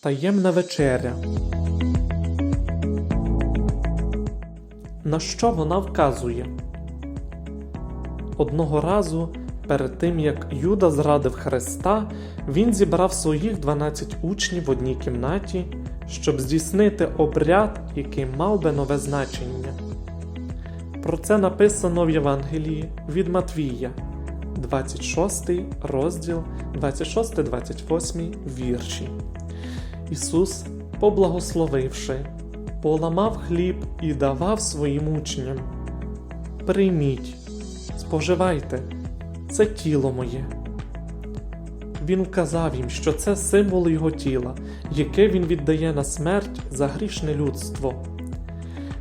Таємна вечеря. На що вона вказує? Одного разу, перед тим як Юда зрадив Христа, він зібрав своїх 12 учнів в одній кімнаті, щоб здійснити обряд, який мав би нове значення. Про це написано в Євангелії від Матвія, 26 розділ, 26-28 вірші. Ісус, поблагословивши, поламав хліб і давав своїм учням. Прийміть, споживайте, це тіло моє. Він вказав їм, що це символ його тіла, яке він віддає на смерть за грішне людство.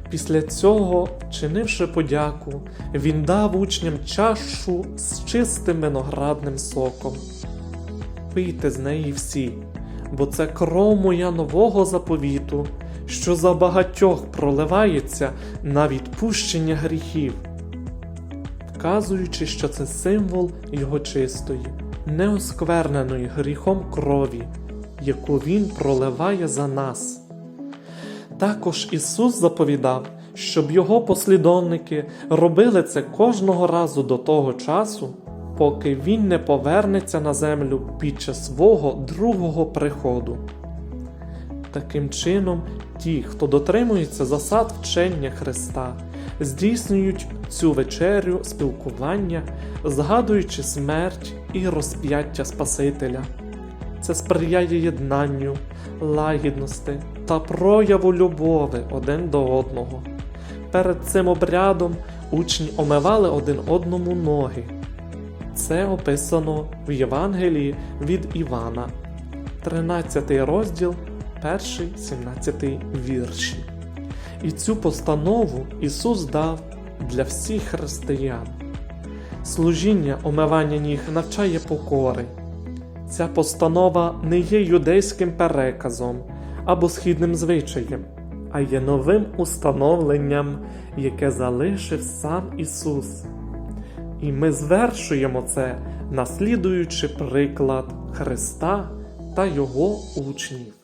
Після цього, чинивши подяку, він дав учням чашу з чистим виноградним соком. Пийте з неї всі, бо це кров моя нового заповіту, що за багатьох проливається на відпущення гріхів, вказуючи, що це символ його чистої, неоскверненої гріхом крові, яку він проливає за нас. Також Ісус заповідав, щоб його послідовники робили це кожного разу до того часу, поки Він не повернеться на землю під час свого другого приходу. Таким чином, ті, хто дотримується засад вчення Христа, здійснюють цю вечерю спілкування, згадуючи смерть і розп'яття Спасителя. Це сприяє єднанню, лагідності та прояву любові один до одного. Перед цим обрядом учні омивали один одному ноги. Це описано в Євангелії від Івана, 13 розділ, 1, 17 вірші. І цю постанову Ісус дав для всіх християн. Служіння омивання ніг навчає покори. Ця постанова не є юдейським переказом або східним звичаєм, а є новим установленням, яке залишив сам Ісус. І ми звершуємо це, наслідуючи приклад Христа та Його учнів.